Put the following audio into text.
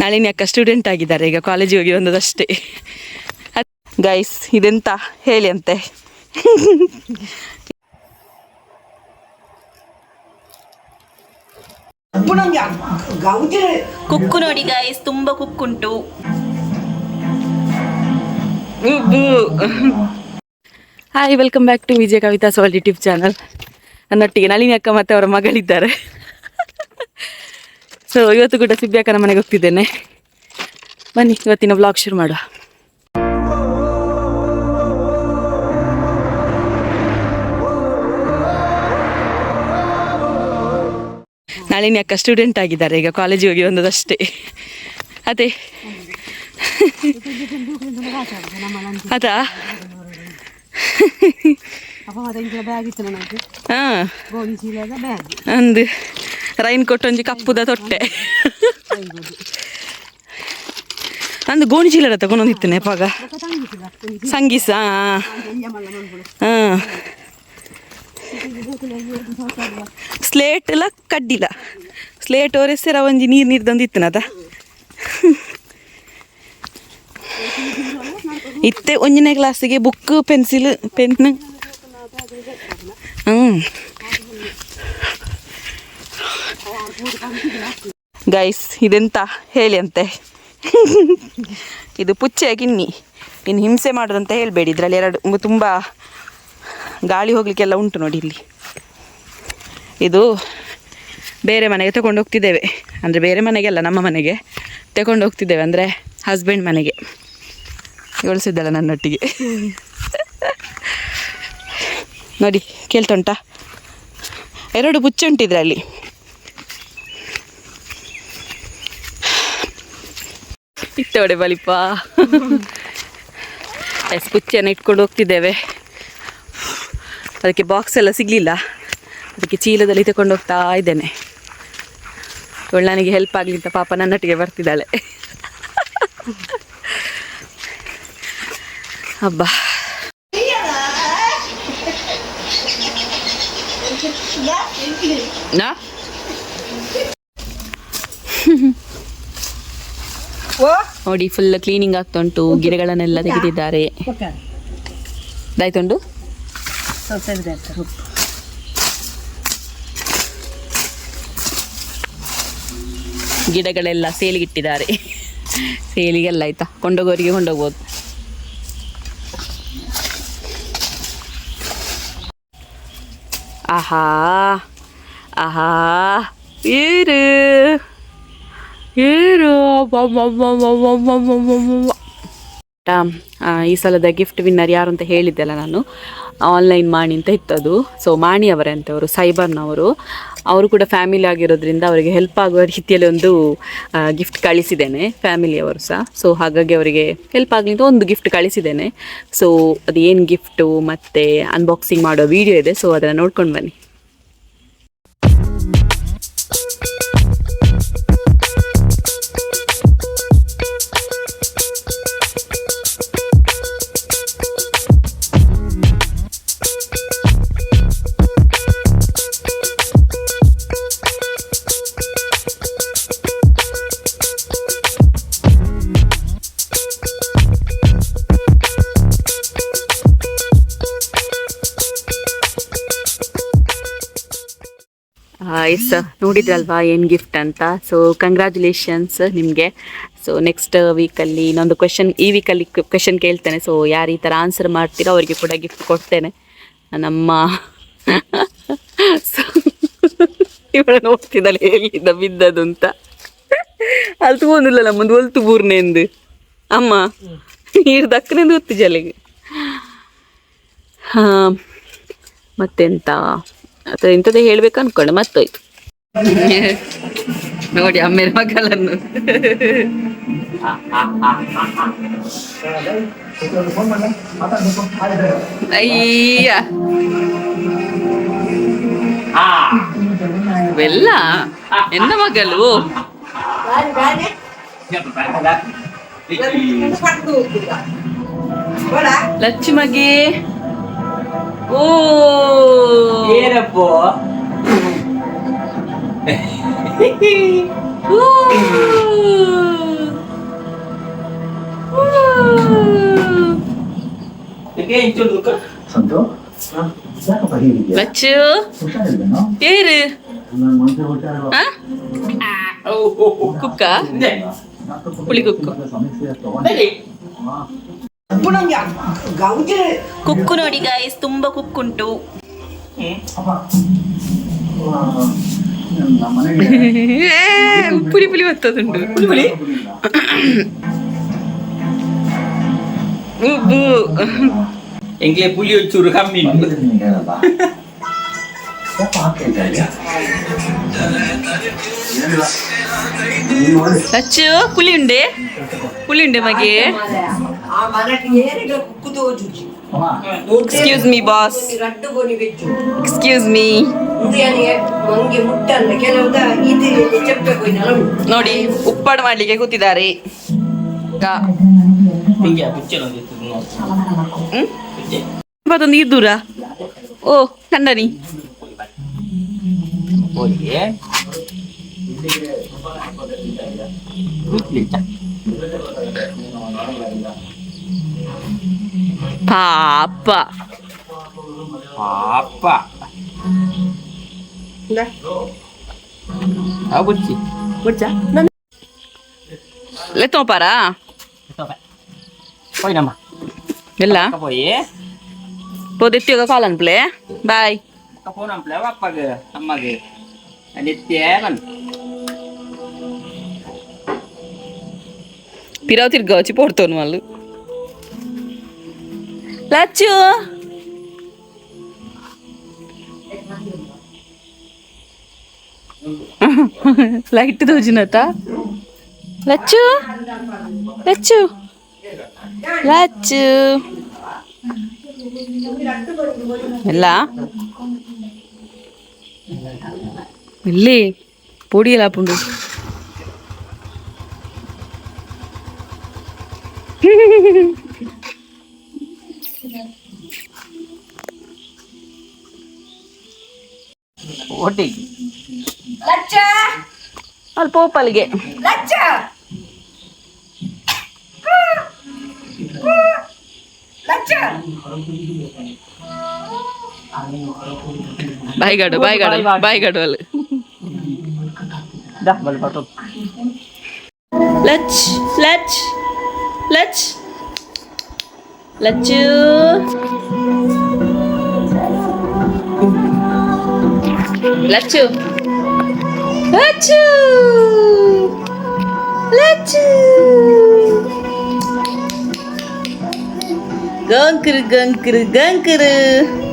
ನಳಿನಿ ಅಕ್ಕ ಸ್ಟೂಡೆಂಟ್ ಆಗಿದ್ದಾರೆ. ಈಗ ಕಾಲೇಜಿಗೆ ಹೋಗಿ ಬಂದದಷ್ಟೇ. ಗೈಸ್ ಇದೆಂತ? ಹೇಳಿ ಅಂತೆ. ಕುಕ್ಕು ನೋಡಿ ಗೈಸ್ ತುಂಬಾ ಕುಕ್ಕುಂಟು. Hi welcome back to Vijaya Kavitha soul YouTube channel ನನ್ನೊಟ್ಟಿಗೆ Nalini ಅಕ್ಕ ಮತ್ತೆ ಅವರ ಮಗಳಿದ್ದಾರೆ. ಸೊ ಇವತ್ತು ಕೂಡ ಸಿಬ್ಬಿಯಾಕನ ಮನೆಗೆ ಹೋಗ್ತಿದ್ದೇನೆ. ಬನ್ನಿ ಇವತ್ತಿನ ಬ್ಲಾಗ್ ಶುರು ಮಾಡುವ. ನಾಳಿನ ಅಕ್ಕ ಸ್ಟೂಡೆಂಟ್ ಆಗಿದ್ದಾರೆ ಈಗ ಕಾಲೇಜಿಗೆ ಹೋಗಿ ಬಂದದಷ್ಟೇ. ಅದೇ. ಅದಾ? ಹಾಂ. ಅಂದು ರೈನ್ ಕೊಟ್ಟು ಒಂಜಿ ಕಪ್ಪುದ ತೊಟ್ಟೆ. ನಂದು ಗೋಣಿ ಚೀಲಡ ತಗೊಂಡೊಂದಿತ್ತೇನೆ ಪಾಗ ಸಂಗೀಸ ಹಾಂ ಸ್ಲೇಟ್ ಎಲ್ಲ ಕಡ್ಡಿಲ್ಲ. ಸ್ಲೇಟ್ ಒರೆಸಿರ ಒಂಜಿ ನೀರು ಅದ. ಇತ್ತೆ ಒಂಜನೇ ಕ್ಲಾಸಿಗೆ ಬುಕ್ ಪೆನ್ಸಿಲ್ ಪೆನ್ ಹ್ಞೂ ಗೈಸ್ ಇದೆಂತ ಹೇಳಿ ಅಂತೆ? ಇದು ಪುಚ್ಚೆ ಗಿನ್ನಿ. ಇನ್ನು ಹಿಂಸೆ ಮಾಡೋದಂತ ಹೇಳಬೇಡಿ. ಇದರಲ್ಲಿ ಎರಡು ತುಂಬ ಗಾಳಿ ಹೋಗ್ಲಿಕ್ಕೆಲ್ಲ ಉಂಟು ನೋಡಿ ಇಲ್ಲಿ. ಇದು ಬೇರೆ ಮನೆಗೆ ತಗೊಂಡು ಹೋಗ್ತಿದ್ದೇವೆ. ಅಂದರೆ ಬೇರೆ ಮನೆಗೆಲ್ಲ ನಮ್ಮ ಮನೆಗೆ ತಗೊಂಡು ಹೋಗ್ತಿದ್ದೇವೆ. ಅಂದರೆ ಹಸ್ಬೆಂಡ್ ಮನೆಗೆ. ಗೊಳಿಸಿದ್ದಲ್ಲ ನನ್ನೊಟ್ಟಿಗೆ. ನೋಡಿ ಕೇಳ್ತುಂಟಾ ಎರಡು ಪುಚ್ಚೆ ಉಂಟು ಇತ್ತೋಡೆ ಬಲಿಪ. ಎಸ್ ಕುಚ್ಚಿಯನ್ನು ಇಟ್ಕೊಂಡು ಹೋಗ್ತಿದ್ದೇವೆ. ಅದಕ್ಕೆ ಬಾಕ್ಸ್ ಎಲ್ಲ ಸಿಗಲಿಲ್ಲ. ಅದಕ್ಕೆ ಚೀಲದಲ್ಲಿ ತಗೊಂಡು ಹೋಗ್ತಾ ಇದ್ದೇನೆ. ಇವಳು ನನಗೆ ಹೆಲ್ಪ್ ಆಗಲಿ ಅಂತ ಪಾಪ ನನ್ನೊಟ್ಟಿಗೆ ಬರ್ತಿದ್ದಾಳೆ. ಹಬ್ಬ ನಾ? ನೋಡಿ ಫುಲ್ ಕ್ಲೀನಿಂಗ್ ಆಗ್ತಾ ಉಂಟು ಗಿಡಗಳನ್ನೆಲ್ಲ ತೆಗೆದಿದ್ದಾರೆ. ಆಯ್ತುಂಡು ಗಿಡಗಳೆಲ್ಲ ಸೇಲಿಗಿಟ್ಟಿದ್ದಾರೆ. ಸೇಲಿಗೆಲ್ಲ ಆಯ್ತಾ? ಕೊಂಡೋಗೋರಿಗೆ ಕೊಂಡೋಗ್ಬೋದು. ಆಹಾ. ಆಹಾ. ಏರು ಏರು ಈ ಸಲದ ಗಿಫ್ಟ್ ವಿನ್ನರ್ ಯಾರು ಅಂತ ಹೇಳಿದ್ದೆಲ್ಲ ನಾನು. ಆನ್ಲೈನ್ ಮಾಣಿ ಅಂತ ಇತ್ತದು. ಸೊ ಮಾಣಿ ಅವರೇ ಅಂತ ಅವರು ಸೈಬರ್ನವರು ಅವರು. ಕೂಡ ಫ್ಯಾಮಿಲಿ ಆಗಿರೋದ್ರಿಂದ ಅವರಿಗೆ ಹೆಲ್ಪ್ ಆಗುವ ರೀತಿಯಲ್ಲಿ ಒಂದು ಗಿಫ್ಟ್ ಕಳಿಸಿದ್ದೇನೆ ಫ್ಯಾಮಿಲಿಯವರು ಸಹ. ಸೊ ಹಾಗಾಗಿ ಅವರಿಗೆ ಹೆಲ್ಪ್ ಆಗಲಿ ಅಂತ ಒಂದು ಗಿಫ್ಟ್ ಕಳಿಸಿದ್ದೇನೆ. ಸೊ ಅದು ಏನು ಗಿಫ್ಟು ಮತ್ತು ಅನ್ಬಾಕ್ಸಿಂಗ್ ಮಾಡೋ ವಿಡಿಯೋ ಇದೆ. ಸೊ ಅದನ್ನು ನೋಡ್ಕೊಂಡು ಬನ್ನಿ. ಎಸ್ ನೋಡಿದ್ರಲ್ವಾ, ಏನು ಗಿಫ್ಟ್ ಅಂತ? ಸೊ ಕಂಗ್ರ್ಯಾಚುಲೇಷನ್ಸ್ ನಿಮಗೆ. ಸೊ ನೆಕ್ಸ್ಟ್ ವೀಕಲ್ಲಿ ಇನ್ನೊಂದು ಕ್ವೆಶನ್ ಈ ವೀಕಲ್ಲಿ ಕ್ವೆಶನ್ ಕೇಳ್ತೇನೆ. ಸೊ ಯಾರು ಈ ಥರ ಆನ್ಸರ್ ಮಾಡ್ತೀರೋ ಅವರಿಗೆ ಕೂಡ ಗಿಫ್ಟ್ ಕೊಡ್ತೇನೆ. ನಮ್ಮ ಇವಳ ನೋಡ್ತಿದ್ದಾಳೆ, ಎಲ್ಲಿಂದ ಬಿದ್ದದು ಅಂತ. ಅಲ್ಲಿ ತಗೊಂಡಿಲ್ಲ ನಮ್ಮದು ಒಲ್ತು ಬೂರ್ನೆಂದು ಅಮ್ಮ, ನೀರು ದಕ್ಕನೆಂದು ಗೊತ್ತು ಜಲೆಗೆ. ಹಾಂ, ಮತ್ತೆಂತ? ಅಥವಾ ಇಂಥದ್ದೇ ಹೇಳ್ಬೇಕು ಅನ್ಕೊಂಡು ಮತ್ತೋಯ್ತು. ನೋಡಿ ಅಮ್ಮೇರ ಮಗಲನ್ನು ಅಯ್ಯ. ಬೆಲ್ಲ ಎನ್ನ ಮಗಳು? ಲಕ್ಷ್ಮಗೆ ಓ 오. Beautiful. again to look up. Santo? Bachu. Yeru. Huh? Kukka? Puli kukku. Ready? ಕುಕ್ಕು ಸಮಸ್ಯೆ ತಗೊಂಡೆ ಕುಕ್ಕು ನೋಡಿ ಗಾಯ್ಸ್ ತುಂಬಾ ಕುಕ್ಕುಂಟು ಅಪ್ಪ ಆ, ನಮ್ಮ ಮನೆಗೆ ಏ, ಪುಲಿ ಪುಲಿ ಬರ್ತದುಂಟು ಉಬ್ಬು ಎಂಕ್ಲೆ ಪುಲಿ ಒಂಚೂರು ಕಮ್ಮಿ ಉಂಟು. ನಿನಗೆ ಹೇಳಲ್ಲ ಯಾಕೆ ಹಾಕ್ತಾ ಇದೆಯಾ ಏನಿಲ್ಲ ನೀನು ಮಾಡಿ ಲಚ್ಚು ಪುಲಿ ಉಂಡೆ ಪುಲಿ ಉಂಡೆ ಮಗೆ excuse me boss excuse me ನೋಡಿ ಉಪ್ಪಡ್ ಮಾಡ್ಲಿಕ್ಕೆ ಕೂತಿದ್ದಾರೆ ಇಪ್ಪತ್ತೊಂದು ದೂರ ಓ ಕಂಡನಿ Thank you. പാപ്പ പാപ്പ എത്തോ പാറാ ഇല്ല പൊതിത്തിയൊക്കെ കാലൻപിളേ ബായ് അപ്പക്ക് അമ്മക്ക് നിത്യേവൻ పిరావు తిరిగి వచ్చి పడుతాను వాళ్ళు లచ్చు లైట్ దోజినత లచ్చు లచ్చు లచ్చు ಎಲ್ಲ ಇಲ್ಲಿ ಪೊಡಿಯಲ್ಲ ಒಟ್ಟಿಗೆ ಲಚ್ಚ ಅಲ್ಲಿ ಪೋಪಲ್ಗೆ ಲಚ್ಚ ಬಾಯ್ಗಾಡು ಬಾಯ್ಗಾಡು ಬಾಯ್ಗಾಡು ಅಲ್ಲಿ ಲಚ್ ಲಚ್ ಲಚ್ Let you. Let you. Let you. Let you. Gangkru, gangkru, gangkru.